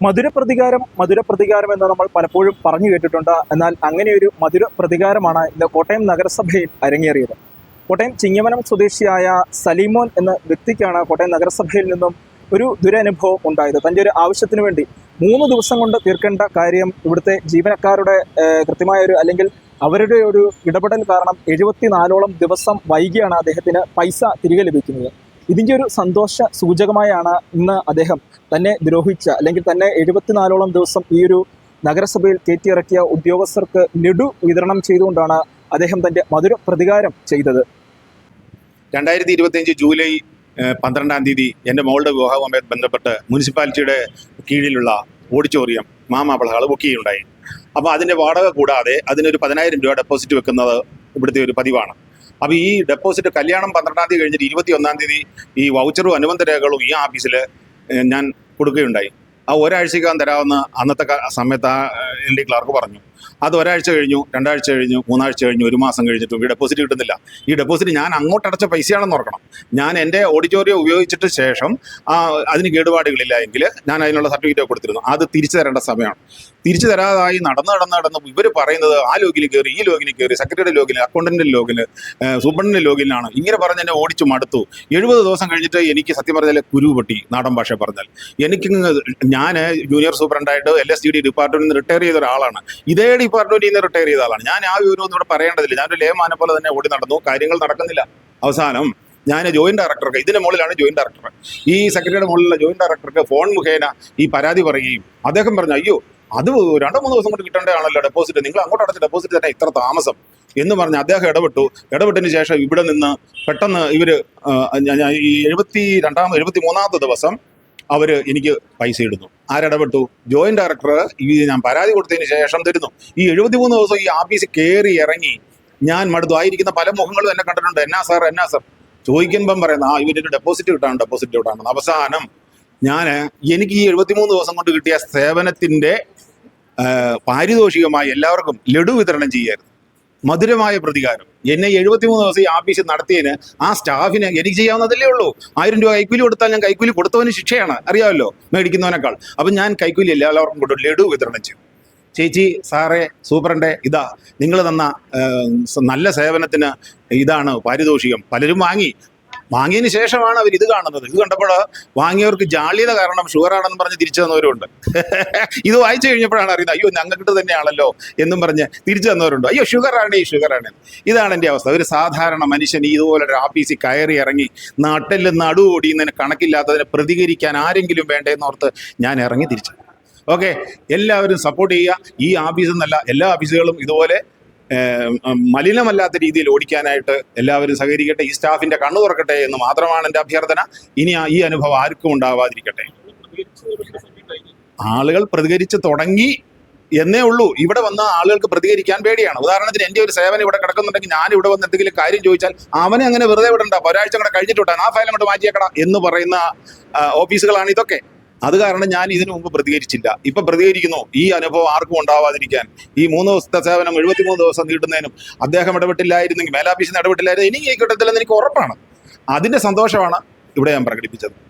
മധുര പ്രതികാരം മധുര പ്രതികാരം എന്ന് നമ്മൾ പലപ്പോഴും പറഞ്ഞു കേട്ടിട്ടുണ്ട്. എന്നാൽ അങ്ങനെയൊരു ഒരു മധുര പ്രതികാരമാണ് ഇന്ന് കോട്ടയം നഗരസഭയിൽ അരങ്ങേറിയത്. കോട്ടയം ചിങ്ങമനം സ്വദേശിയായ സലീമോൻ എന്ന വ്യക്തിക്കാണ് കോട്ടയം നഗരസഭയിൽ നിന്നും ഒരു ദുരനുഭവം ഉണ്ടായത്. തന്റെ ഒരു ആവശ്യത്തിന് വേണ്ടി മൂന്ന് ദിവസം കൊണ്ട് തീർക്കേണ്ട കാര്യം ഇവിടുത്തെ ജീവനക്കാരുടെ കൃത്യമായ ഒരു അല്ലെങ്കിൽ അവരുടെ ഒരു ഇടപെടൽ കാരണം എഴുപത്തിനാലോളം ദിവസം വൈകിയാണ് അദ്ദേഹത്തിന് പൈസ തിരികെ ലഭിക്കുന്നത്. ഇതിന്റെ ഒരു സന്തോഷ സൂചകമായാണ് ഇന്ന് അദ്ദേഹം തന്നെ ദ്രോഹിച്ച അല്ലെങ്കിൽ തന്നെ എഴുപത്തിനാലോളം ദിവസം ഈ ഒരു നഗരസഭയിൽ കയറ്റിയിറക്കിയ ഉദ്യോഗസ്ഥർക്ക് ലഡു വിതരണം ചെയ്തുകൊണ്ടാണ് അദ്ദേഹം തന്റെ മധുര പ്രതികാരം ചെയ്തത്. രണ്ടായിരത്തി ഇരുപത്തിയഞ്ച് ജൂലൈ പന്ത്രണ്ടാം തീയതി എന്റെ മോളുടെ വിവാഹവുമായി ബന്ധപ്പെട്ട് മുനിസിപ്പാലിറ്റിയുടെ കീഴിലുള്ള ഓഡിറ്റോറിയം മാമാപ്പിള ഹാൾ ബുക്ക് ചെയ്യുണ്ടായി അപ്പോൾ അതിന്റെ വാടക കൂടാതെ അതിനൊരു പതിനായിരം രൂപ ഡെപ്പോസിറ്റ് വെക്കുന്നത് ഇവിടുത്തെ ഒരു പതിവാണ്. അപ്പോൾ ഈ ഡെപ്പോസിറ്റ് കല്യാണം പന്ത്രണ്ടാം തീയതി കഴിഞ്ഞിട്ട് ഇരുപത്തി ഒന്നാം തീയതി ഈ വൗച്ചറും അനുബന്ധ രേഖകളും ഈ ഓഫീസിൽ ഞാൻ കൊടുക്കുകയുണ്ടായി. ആ ഒരാഴ്ചക്കകം തരാമെന്ന് അന്നത്തെ സമയത്ത് ആ എൽ ഡി ക്ലാർക്ക് പറഞ്ഞു. അത് ഒരാഴ്ച കഴിഞ്ഞു രണ്ടാഴ്ച കഴിഞ്ഞു മൂന്നാഴ്ച കഴിഞ്ഞു ഒരു മാസം കഴിഞ്ഞിട്ടും ഈ ഡെപ്പോസിറ്റ് കിട്ടുന്നില്ല. ഈ ഡെപ്പോസിറ്റ് ഞാൻ അങ്ങോട്ട് അടച്ച പൈസയാണെന്ന് ഓർക്കണം. ഞാൻ എന്റെ ഓഡിറ്റോറിയം ഉപയോഗിച്ചിട്ട് ശേഷം അതിന് കേടുപാടുകളില്ല എങ്കിൽ ഞാൻ അതിനുള്ള സർട്ടിഫിക്കറ്റ് കൊടുത്തിരുന്നു. അത് തിരിച്ചു തരേണ്ട സമയമാണ്. തിരിച്ചു തരാതായി നടന്ന് നടന്ന് നടന്ന് ഇവർ പറയുന്നത് ആ ലോഗിൽ കയറി ഈ ലോഗിൽ കയറി സെക്രട്ടറിയുടെ ലോഗിൽ അക്കൗണ്ടന്റിന്റെ ലോഗിൽ സൂപ്രണ്ടിന്റെ ലോഗിലാണ് ഇങ്ങനെ പറഞ്ഞ് എന്നെ ഓടിച്ചു മടുത്തു. എഴുപത് ദിവസം കഴിഞ്ഞിട്ട് എനിക്ക് സത്യം പറഞ്ഞാൽ കുരു പൊട്ടി നാടൻ ഭാഷ പറഞ്ഞാൽ. എനിക്ക് ഞാൻ ജൂനിയർ സൂപ്രണ്ടായിട്ട് എൽ എസ് ഡി ഡി ഡിപ്പാർട്ട്മെന്റിൽ നിന്ന് റിട്ടയർ ചെയ്ത ഒരാളാണ്. ഇതേ ഡിപ്പാർട്ട്മെന്റിൽ നിന്ന് റിട്ടയർ ചെയ്ത ആളാണ് ഞാൻ ആ വിവരമൊന്നും ഇവിടെ പറയേണ്ടതില്ല. ഞാനൊരു ലേമാനെ പോലെ തന്നെ ഓടി നടന്നു. കാര്യങ്ങൾ നടക്കുന്നില്ല. അവസാനം ഞാൻ ജോയിന്റ് ഡയറക്ടർക്ക് ഇതിന്റെ മുകളിലാണ് ജോയിന്റ് ഡയറക്ടർ ഈ സെക്രട്ടറിയുടെ മുകളിലുള്ള ജോയിന്റ് ഡയറക്ടർക്ക് ഫോൺ മുഖേന ഈ പരാതി പറയുകയും അദ്ദേഹം പറഞ്ഞു അയ്യോ അത് രണ്ടോ മൂന്ന് ദിവസം കൊണ്ട് കിട്ടേണ്ടതാണല്ലോ ഡെപ്പോസിറ്റ് നിങ്ങൾ അങ്ങോട്ട് അടച്ച ഡെപ്പോസിറ്റ് തന്നെ ഇത്ര താമസം. എന്ന് പറഞ്ഞ് അദ്ദേഹം ഇടപെട്ടു. ഇടപെട്ടതിന് ശേഷം ഇവിടെ നിന്ന് പെട്ടെന്ന് ഇവർ ഈ എഴുപത്തി രണ്ടാമത് എഴുപത്തി മൂന്നാമത്തെ ദിവസം അവർ എനിക്ക് പൈസ ഇടുന്നു. ആരിടപെട്ടു? ജോയിന്റ് ഡയറക്ടർ ഈ ഞാൻ പരാതി കൊടുത്തതിന് ശേഷം തരുന്നു. ഈ എഴുപത്തിമൂന്ന് ദിവസം ഈ ആഫീസ് കയറി ഇറങ്ങി ഞാൻ മടുത്തു. ആയിരിക്കുന്ന പല മുഖങ്ങളും എന്നെ കണ്ടിട്ടുണ്ട്. എന്നാ സാർ എന്നാ സാർ ചോദിക്കുമ്പം പറയുന്നത് ആ ഇവരുടെ ഡെപ്പോസിറ്റ് കിട്ടാണ് ഡെപ്പോസിറ്റ് കിട്ടാണ് അവസാനം ഞാൻ എനിക്ക് ഈ എഴുപത്തിമൂന്ന് ദിവസം കൊണ്ട് കിട്ടിയ സേവനത്തിന്റെ പാരിതോഷികമായി എല്ലാവർക്കും ലഡു വിതരണം ചെയ്യായിരുന്നു മധുരമായ പ്രതികാരം. എന്നെ എഴുപത്തിമൂന്ന് ദിവസം ഈ ആഫീസ് നടത്തിയതിന് ആ സ്റ്റാഫിന് എനിക്ക് ചെയ്യാവുന്നതല്ലേ ഉള്ളൂ. ആയിരം രൂപ കൈക്കൂലി കൊടുത്താൽ ഞാൻ കൈക്കൂലി കൊടുത്തവന് ശിക്ഷയാണ്. അറിയാമല്ലോ മേടിക്കുന്നവനേക്കാൾ. അപ്പം ഞാൻ കൈക്കൂലി എല്ലാവർക്കും കൊണ്ട് ലഡു വിതരണം ചെയ്യും. ചേച്ചി സാറേ സൂപ്രണ്ടേ ഇതാ. നിങ്ങൾ തന്ന നല്ല സേവനത്തിന് ഇതാണ് പാരിതോഷികം. പലരും വാങ്ങി. വാങ്ങിയതിന് ശേഷമാണ് അവർ ഇത് കാണുന്നത്. ഇത് കണ്ടപ്പോൾ വാങ്ങിയവർക്ക് ജാള്യത കാരണം ഷുഗർ ആണെന്ന് പറഞ്ഞ് തിരിച്ചു തന്നവരുണ്ട്. ഇത് വായിച്ചു കഴിഞ്ഞപ്പോഴാണ് അറിയുന്നത് അയ്യോ ഞങ്ങൾക്ക് തന്നെയാണല്ലോ എന്നും പറഞ്ഞ് തിരിച്ചു തന്നവരുണ്ട്. അയ്യോ ഷുഗർ ആണ് ഈ ഷുഗർ ആണ്. ഇതാണ് എന്റെ അവസ്ഥ. ഒരു സാധാരണ മനുഷ്യൻ ഇതുപോലെ ഒരു ആഫീസിൽ കയറി ഇറങ്ങി നാട്ടിൽ നടു ഓടിയുന്നതിന് കണക്കില്ലാത്തതിനെ പ്രതികരിക്കാൻ ആരെങ്കിലും വേണ്ടേന്നോർത്ത് ഞാൻ ഇറങ്ങി തിരിച്ചു. ഓക്കെ എല്ലാവരും സപ്പോർട്ട് ചെയ്യുക. ഈ ആഫീസ് എന്നല്ല എല്ലാ ഓഫീസുകളും ഇതുപോലെ മലിനമല്ലാത്ത രീതിയിൽ ഓടിക്കാനായിട്ട് എല്ലാവരും സഹകരിക്കട്ടെ ഈ സ്റ്റാഫിന്റെ കണ്ണു തുറക്കട്ടെ എന്ന് മാത്രമാണ് എന്റെ അഭ്യർത്ഥന. ഇനി ഈ അനുഭവം ആർക്കും ഉണ്ടാവാതിരിക്കട്ടെ. ആളുകൾ പ്രതികരിച്ച് തുടങ്ങി എന്നേ ഉള്ളൂ. ഇവിടെ വന്ന ആളുകൾക്ക് പ്രതികരിക്കാൻ പേടിയാണ്. ഉദാഹരണത്തിന് എന്റെ ഒരു സേവനം ഇവിടെ കിടക്കുന്നുണ്ടെങ്കിൽ ഞാൻ ഇവിടെ വന്ന് എന്തെങ്കിലും കാര്യം ചോദിച്ചാൽ അവനെ അങ്ങനെ വെറുതെ വിടണ്ട ഒരാഴ്ച കൂടെ കഴിഞ്ഞിട്ട് വിട്ടാൻ ആ ഫയൽ അങ്ങോട്ട് മാറ്റിയേക്കടാ എന്ന് പറയുന്ന ഓഫീസുകളാണ് ഇതൊക്കെ. അത് കാരണം ഞാൻ ഇതിനു മുമ്പ് പ്രതികരിച്ചില്ല. ഇപ്പൊ പ്രതികരിക്കുന്നു. ഈ അനുഭവം ആർക്കും ഉണ്ടാവാതിരിക്കാൻ. ഈ മൂന്ന് ദിവസത്തെ സേവനം എഴുപത്തിമൂന്ന് ദിവസം നീട്ടുന്നതിനും അദ്ദേഹം ഇടപെട്ടില്ലായിരുന്നെങ്കിൽ മേലാഫീസിന് ഇടപെട്ടില്ലായിരുന്നു ഇനി ഈ കിട്ടത്തില്ലെന്ന് എനിക്ക് ഉറപ്പാണ്. അതിന്റെ സന്തോഷമാണ് ഇവിടെ ഞാൻ പ്രകടിപ്പിച്ചത്.